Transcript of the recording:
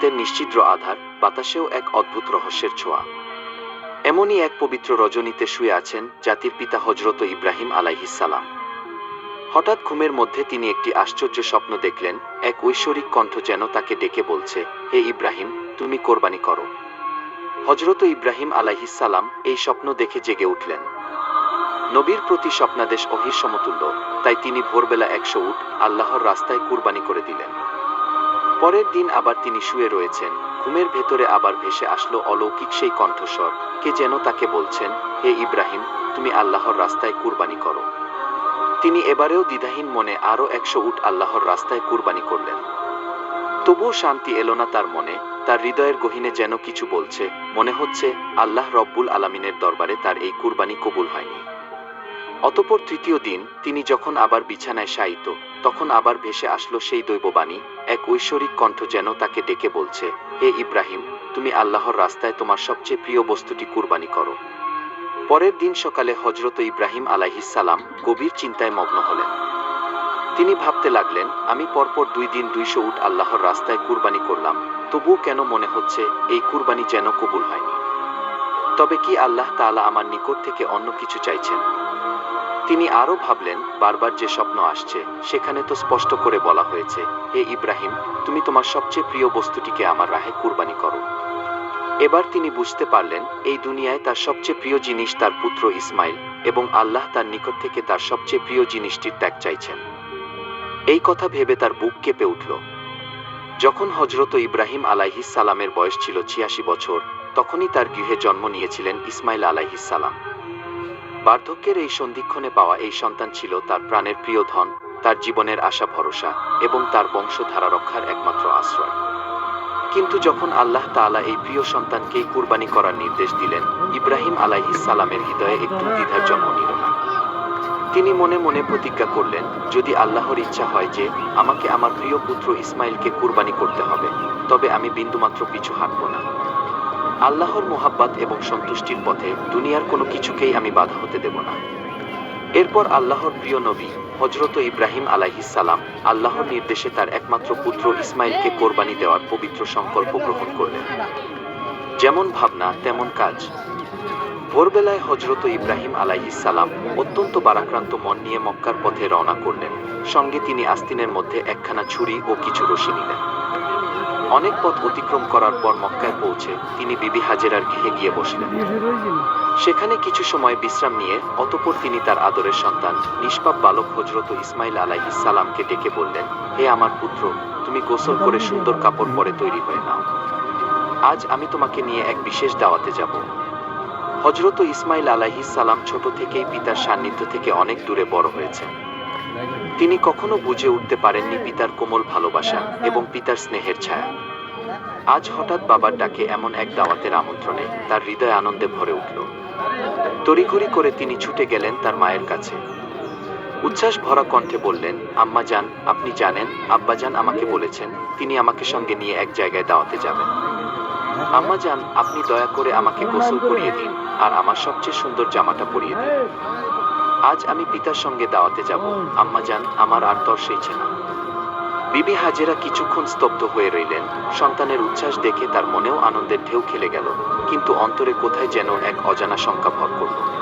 সত্যের নিশ্চিদ্র আধার, বাতাসেও এক অদ্ভুত রহস্যের ছোঁয়া। এমনই এক পবিত্র রজনীতে শুয়ে আছেন জাতির পিতা হজরত ইব্রাহিম আলাইহিসালাম হঠাৎ ঘুমের মধ্যে তিনি একটি আশ্চর্য স্বপ্ন দেখলেন, এক ঐশ্বরিক কণ্ঠ যেন তাকে ডেকে বলছে, হে ইব্রাহিম, তুমি কোরবানি করো। হজরত ইব্রাহিম আলাইহিসালাম এই স্বপ্ন দেখে জেগে উঠলেন। নবীর প্রতি স্বপ্নাদেশ অহির সমতুল্য, তাই তিনি ভোরবেলা একশো উঠ আল্লাহর রাস্তায় কুরবানি করে দিলেন। পরের দিন আবার তিনি শুয়ে রয়েছেন। ঘুমের ভেতরে আবার ভেসে আসলো অলৌকিক সেই কণ্ঠস্বর। কে যেন তাকে বলছেন, হে ইব্রাহিম, তুমি আল্লাহর রাস্তায় কুরবানি করো। তিনি এবারেও দ্বিধাহীন মনে আরও একশো উট আল্লাহর রাস্তায় কুরবানি করলেন। তবুও শান্তি এলো না তার মনে। তার হৃদয়ের গহিনে যেন কিছু বলছে। মনে হচ্ছে, আল্লাহ রব্বুল আলামিনের দরবারে তার এই কুরবানি কবুল হয়নি। অতপর তৃতীয় দিন তিনি যখন আবার বিছানায় শায়িত, তখন আবার ভেসে আসলো সেই দৈববাণী, এক ঐশ্বরিক কণ্ঠ যেন তাকে ডেকে বলছে, হে ইব্রাহিম, তুমি আল্লাহর রাস্তায় তোমার সবচেয়ে প্রিয় বস্তুটি কুরবানি করো। পরের দিন সকালে হজরত ইব্রাহিম আলাইহিসালাম গভীর চিন্তায় মগ্ন হলেন। তিনি ভাবতে লাগলেন, আমি পরপর দুই দিন দুইশো উট আল্লাহর রাস্তায় কুরবানি করলাম, তবুও কেন মনে হচ্ছে এই কুরবানি যেন কবুল হয়নি? তবে কি আল্লাহ তাআলা আমার নিকট থেকে অন্য কিছু চাইছেন? তিনি আরও ভাবলেন, বারবার যে স্বপ্ন আসছে, সেখানে তো স্পষ্ট করে বলা হয়েছে, হে ইব্রাহিম, তুমি তোমার সবচেয়ে প্রিয় বস্তুটিকে আমার রাহে কুরবানি করো। এবার তিনি বুঝতে পারলেন, এই দুনিয়ায় তার সবচেয়ে প্রিয় জিনিস তার পুত্র ইসমাইল এবং আল্লাহ তার নিকট থেকে তার সবচেয়ে প্রিয় জিনিসটির ত্যাগ চাইছেন। এই কথা ভেবে তার বুক কেঁপে উঠল। যখন হজরত ইব্রাহিম আলাইহিস সালামের বয়স ছিল ছিয়াশি বছর, তখনই তার গৃহে জন্ম নিয়েছিলেন ইসমাইল আলাইহিস সালাম। বার্ধক্যের এই সন্ধিক্ষণে পাওয়া এই সন্তান ছিল তার প্রাণের প্রিয় ধন, তার জীবনের আশা ভরসা এবং তার বংশধারা রক্ষার একমাত্র আশ্রয়। কিন্তু যখন আল্লাহ তাআলা এই প্রিয় সন্তানকেই কুরবানি করার নির্দেশ দিলেন, ইব্রাহিম আলাইহিস সালামের হৃদয়ে একটু দ্বিধার জন্ম নিল না। তিনি মনে মনে প্রতিজ্ঞা করলেন, যদি আল্লাহর ইচ্ছা হয় যে আমাকে আমার প্রিয় পুত্র ইসমাইলকে কুরবানি করতে হবে, তবে আমি বিন্দুমাত্র পিছু হাঁটব না। আল্লাহর মোহাব্বাত এবং সন্তুষ্টির পথে দুনিয়ার কোনো কিছুকেই আমি বাধা হতে দেব না। এরপর আল্লাহর প্রিয় নবী হজরত ইব্রাহিম সালাম, আল্লাহর নির্দেশে তার একমাত্র পুত্র ইসমাইলকে কোরবানি দেওয়ার পবিত্র সংকল্প গ্রহণ করলেন। যেমন ভাবনা, তেমন কাজ। ভোরবেলায় হজরত ইব্রাহিম সালাম অত্যন্ত বারাক্রান্ত মন নিয়ে মক্কার পথে রওনা করলেন। সঙ্গে তিনি আস্তিনের মধ্যে একখানা ছুরি ও কিছু রশি নিলেন। অনেক পথ অতিক্রম করার পর মক্কায় পৌঁছে তিনি বিবি হাজেরার গৃহে গিয়ে বসলেন। সেখানে কিছু সময় বিশ্রাম নিয়ে অতপর তিনি তার আদরের সন্তান নিষ্পাপ বালক হজরত ইসমাইল আলাইহিস সালামকে ডেকে বললেন, হে আমার পুত্র, তুমি গোসল করে সুন্দর কাপড় পরে তৈরি হয়ে নাও। আজ আমি তোমাকে নিয়ে এক বিশেষ দাওয়াতে যাব। হজরত ইসমাইল আলাইহিস সালাম ছোট থেকেই পিতার সান্নিধ্য থেকে অনেক দূরে বড় হয়েছেন। তিনি কখনো বুঝে উঠতে পারেননি পিতার কোমল ভালোবাসা এবং পিতার স্নেহের ছায়া। আজ হঠাৎ বাবার ডাকে এমন এক দাওয়াতের আমন্ত্রণে তার হৃদয় আনন্দে ভরে উঠল। তড়িঘড়ি করে তিনি ছুটে গেলেন তার মায়ের কাছে। উচ্ছ্বাস ভরা কণ্ঠে বললেন, আম্মা যান, আপনি জানেন আব্বাজান আমাকে বলেছেন, তিনি আমাকে সঙ্গে নিয়ে এক জায়গায় দাওয়াতে যাবেন। আম্মা যান, আপনি দয়া করে আমাকে গোসল করিয়ে দিন আর আমার সবচেয়ে সুন্দর জামাটা পরিয়ে দিন। আজ আমি পিতার সঙ্গে দাওয়াতে যাব। আম্মা যান আমার আর তর সইছে না বিবি হাজেরা কিছুক্ষণ স্তব্ধ হয়ে রইলেন। সন্তানের উচ্ছ্বাস দেখে তার মনেও আনন্দের ঢেউ খেলে গেল। কিন্তু অন্তরে কোথায় যেন এক অজানা শঙ্কা ভর করল।